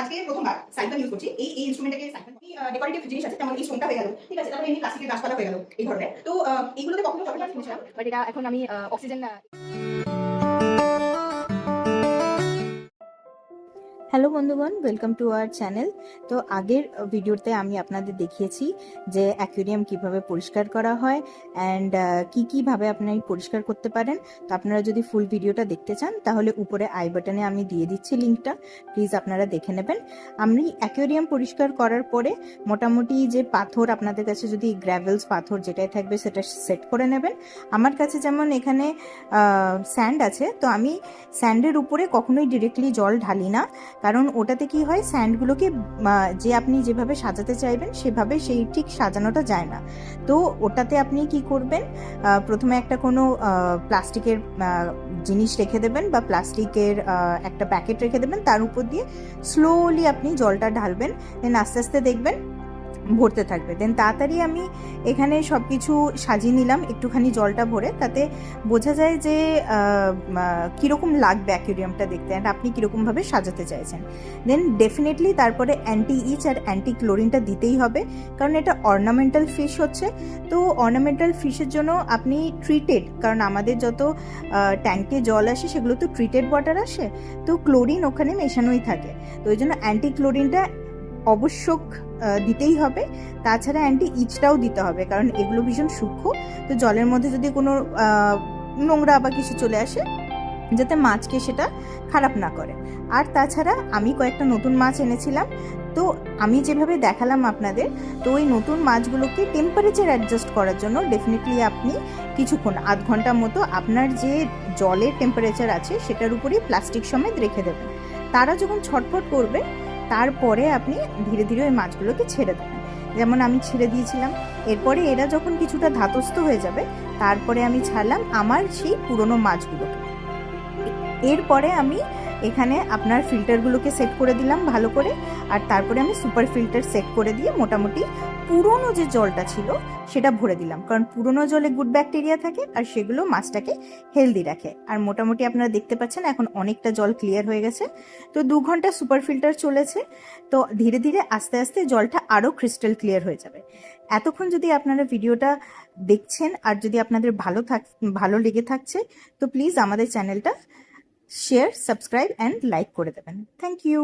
আজকে প্রথমবার siphon use করছি। এই ইনস্ট্রুমেন্টটাকে সাইফন ডেকোরেটিভ জিনিস আছে যেমন এই স্টোনটা হয়ে গেল। ঠিক আছে তারপরে এমনি প্লাস্টিকের গাছপালা হয়ে গেল, এই ধরনের। তো এইগুলোতে কখনো চকলেট বাট এটা এখন আমি অক্সিজেন হ্যালো বন্ধুগণ ওয়েলকাম টু আওয়ার চ্যানেল তো আগের ভিডিওতে আমি আপনাদের দেখিয়েছি যে অ্যাকুরিয়াম কীভাবে পরিষ্কার করা হয় অ্যান্ড কি কীভাবে আপনারা পরিষ্কার করতে পারেন। তো আপনারা যদি ফুল ভিডিওটা দেখতে চান, তাহলে উপরে আই বাটনে আমি দিয়ে দিচ্ছি লিঙ্কটা প্লিজ আপনারা দেখে নেবেন। আমি অ্যাকুরিয়াম পরিষ্কার করার পরে মোটামুটি যে পাথর আপনাদের কাছে যদি গ্র্যাভেলস পাথর যেটাই থাকবে সেটা সেট করে নেবেন। আমার কাছে যেমন এখানে স্যান্ড আছে, তো আমি স্যান্ডের উপরে কখনোই ডিরেক্টলি জল ঢালি না। কারণ ওটাতে কি হয়, স্যান্ডগুলোকে যে আপনি যেভাবে সাজাতে চাইবেন, সেভাবে সেই ঠিক সাজানোটা যায় না। তো ওটাতে আপনি কি করবেন প্রথমে একটা কোনো প্লাস্টিকের জিনিস রেখে দেবেন বা প্লাস্টিকের একটা প্যাকেট রেখে দেবেন। তার উপর দিয়ে স্লোলি আপনি জলটা ঢালবেন। দেন আস্তে আস্তে দেখবেন ভরতে থাকবে। দেন তাড়াতাড়ি আমি এখানে সব কিছু সাজিয়ে নিলাম একটুখানি জলটা ভরে। তাতে বোঝা যায় যে আহ, লাগবে অ্যাকুরিয়ামটা দেখতে অ্যান্ড আপনি কীরকমভাবে সাজাতে চাইছেন। দেন ডেফিনেটলি তারপরে অ্যান্টি ইচ আর অ্যান্টি ক্লোরিনটা দিতেই হবে কারণ এটা অর্নামেন্টাল ফিশ হচ্ছে। তো অর্নামেন্টাল ফিশের জন্য আপনি ট্রিটেড কারণ আমাদের যত ট্যাঙ্কে জল আসে সেগুলো তো ট্রিটেড ওয়াটার আসে তো ক্লোরিন ওখানে মেশানোই থাকে। তো ওই জন্য অ্যান্টি ক্লোরিনটা অবশ্যক দিতেই হবে। তাছাড়া অ্যান্টি ইচটাও দিতে হবে, কারণ এগুলো ভীষণ সূক্ষ্ম। তো জলের মধ্যে যদি কোনো নোংরা বা কিছু চলে আসে, যাতে মাছকে সেটা খারাপ না করে। আর তাছাড়া আমি কয়েকটা নতুন মাছ এনেছিলাম। তো আমি যেভাবে দেখালাম আপনাদের, তো ওই নতুন মাছগুলোকে টেম্পারেচার অ্যাডজাস্ট করার জন্য ডেফিনেটলি আপনি কিছুক্ষণ, আধ ঘণ্টা মতো আপনার যে জলের টেম্পারেচার আছে, সেটার উপরেই প্লাস্টিক সমেত রেখে দেবেন। তারা যখন ছটফট করবে তারপরে আপনি ধীরে ধীরে ওই মাছগুলোকে ছেড়ে দেবেন। যেমন আমি ছেড়ে দিয়েছিলাম, এরপরে এরা যখন কিছুটা ধাতস্থ হয়ে যাবে, তারপরে আমি ছাড়লাম আমার সেই পুরনো মাছগুলোকে। এরপরে আমি এখানে আপনার ফিল্টারগুলোকে সেট করে দিলাম ভালো করে। আর তারপরে আমি সুপার ফিল্টার সেট করে দিয়ে মোটামুটি পুরনো যে জলটা ছিল সেটা ভরে দিলাম। কারণ পুরনো জলে গুড ব্যাকটেরিয়া থাকে আর সেগুলো মাছটাকে হেলদি রাখে। আর মোটামুটি আপনারা দেখতে পাচ্ছেন এখন অনেকটা জল ক্লিয়ার হয়ে গেছে। তো দু ঘণ্টা সুপার ফিল্টার চলেছে। তো ধীরে ধীরে আস্তে আস্তে জলটা আরও ক্রিস্টাল ক্লিয়ার হয়ে যাবে। এতক্ষণ যদি আপনারা ভিডিওটা দেখছেন আর যদি আপনাদের ভালো থাক ভালো লেগে থাকছে, তো প্লিজ আমাদের চ্যানেলটা শেয়ার সাবস্ক্রাইব অ্যান্ড লাইক করে দেবেন থ্যাংক ইউ